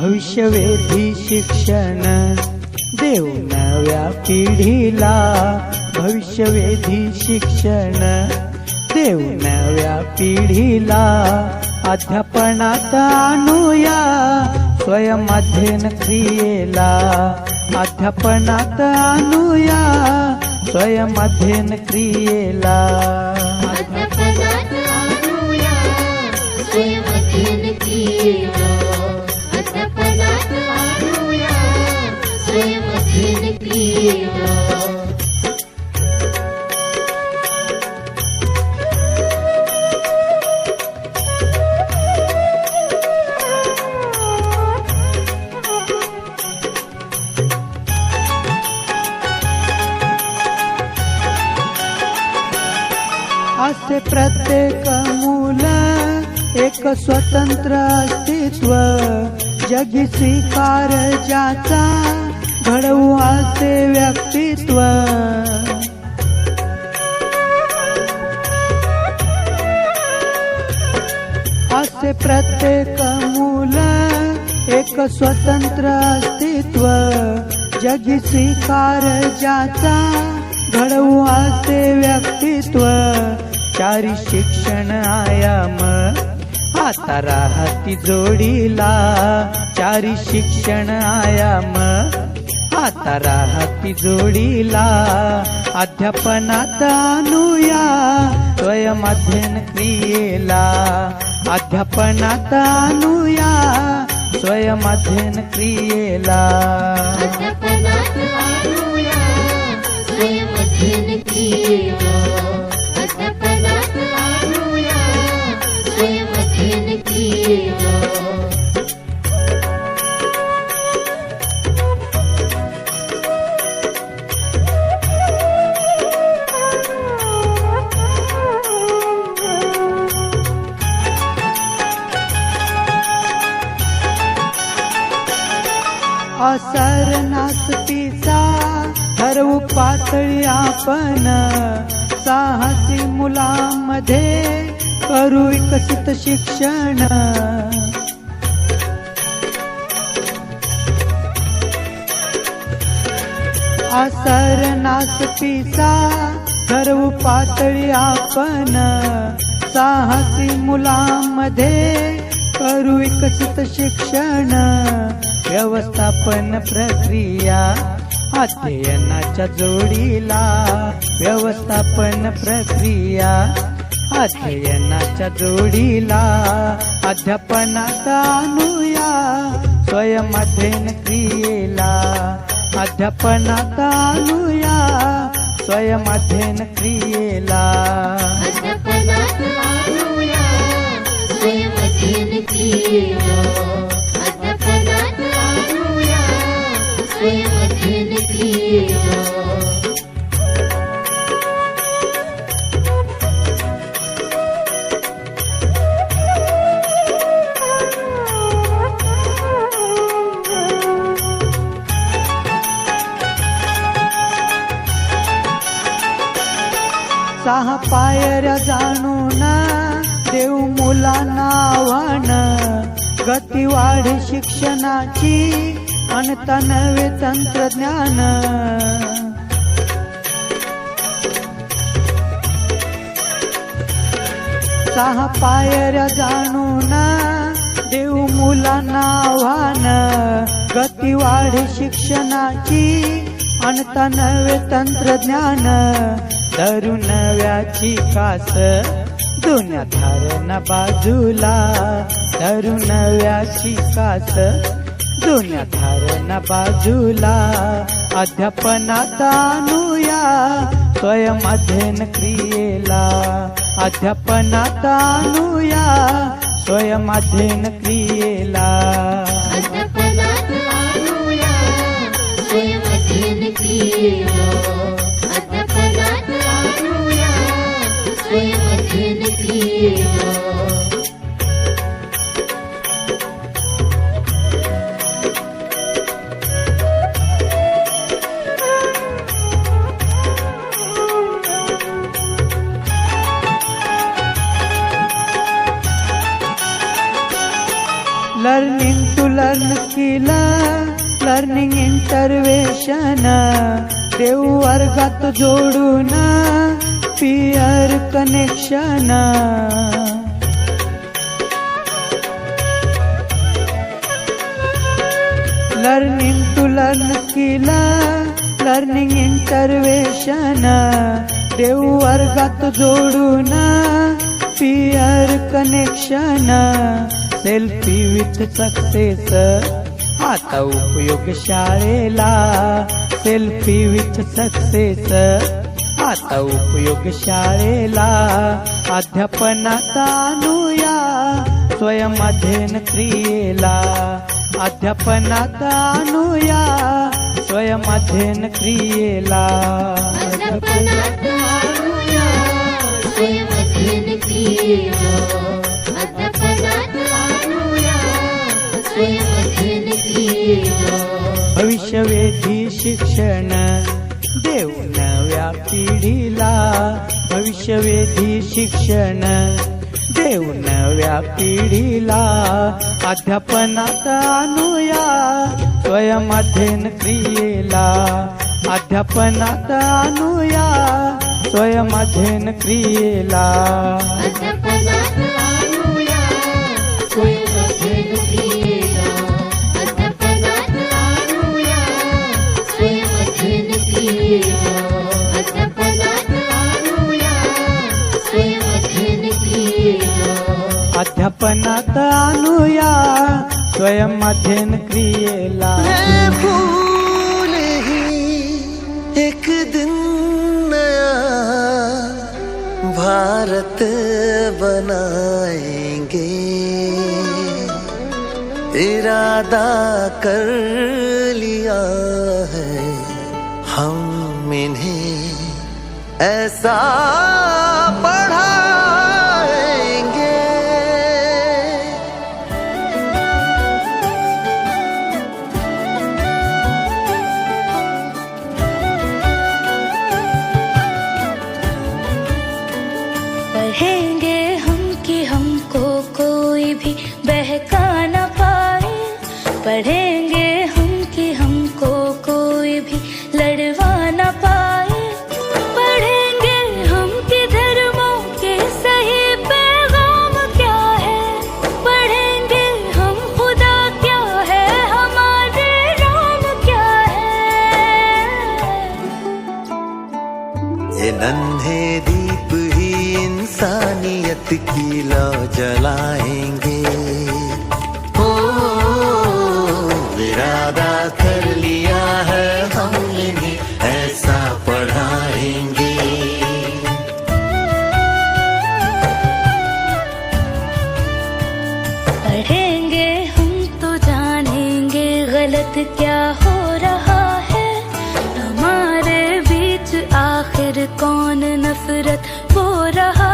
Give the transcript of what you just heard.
भविष्यवेधी शिक्षण देऊ नव्या पिढीला. भविष्यवेधी शिक्षण देऊ नव्या पिढीला. अध्यापनात आणूया स्वयंअध्ययन क्रियेला. अध्यापनात आणूया स्वयंअध्ययन क्रियेला. असे प्रत्येक मूल एक स्वतंत्र अस्तित्व. जगी स्वीकार ज्याचा घडवू असे व्यक्तित्व. असे प्रत्येक मूल एक स्वतंत्र अस्तित्व. जगी स्वीकार ज्याचा घडवू असे व्यक्तित्व. चारी शिक्षण आयाम आता राहती जोडीला. चारी शिक्षण आयाम आता राहती जोडीला अध्यापनात आणूया. स्वयंअध्ययन क्रियेला अध्यापनात आणूया. स्वयंअध्ययन क्रियेला. अध्यापनात आणूया स्वयंअध्ययन ठरवू पातळी आपण. साहसी मुलांमध्ये करू विकसित शिक्षण. असर नासतीचा ठरवू पातळी आपण. साहसी मुलांमध्ये करू विकसित शिक्षण. व्यवस्थापन प्रक्रिया अध्ययनाच्या जोडीला व्यवस्थापन प्रक्रिया अध्ययनाच्या जोडीला अध्यापनात आणूया स्वयंअध्ययन क्रियेला अध्यापनात आणूया स्वयंअध्ययन क्रियेला. अध्यापनात आणूया स्वयंअध्ययन क्रियेला. मुलांना आव्हान गती वाढ शिक्षणाची अनता तनवे तंत्रज्ञान. सहा पायऱ्या जाणून देऊ मुलांना आव्हान गती वाढ शिक्षणाची अनता तनवे तंत्रज्ञान. धरू व्याची कास जुन्या धारणा बाजूला धरू नव्याची कास जुन्या धारणा बाजूला अध्यापनात आणूया स्वयंअध्ययन क्रियेला. अध्यापनात आणूया स्वयंअध्ययन क्रियेला. अध्यापनात क्रियेला. लर्निंग टू लर्न केला लर्निंग इंटरवेशन देऊ वर्गात जोडून peer connection learning to learn केला लर्निंग इंटरवेशन देऊ वर्गात जोडून peer connection selfie with success आता उपयोग शाळेला सेल्फी विथ सक्सेस आता उपयोग शाळेला अध्यापनात आणूया स्वयं अध्ययन क्रियेला. अध्यापनात आणूया स्वयं अध्ययन क्रियेला. अध्यापनात आणूया स्वयं अध्ययन क्रियेला. भविष्यवेधी शिक्षण देऊ नव्या पिढीला. भविष्यवेधी शिक्षण देऊ नव्या पिढीला. अध्यापनात आणूया स्वयं अध्ययन क्रियेला. अध्यापनात आणूया स्वयं अध्ययन क्रियेला. अध्यापनात आणूया स्वयं अध्ययन क्रियेला। है ही एक दिन नया, भारत बनाएँगे। इरादा कर लिया है हम इन्हें, ऐसा पढ़ेंगे हम कि हमको कोई भी बहका न पाए। पढ़ेंगे गलत क्या हो रहा है? हमारे बीच आखिर कौन नफरत हो रहा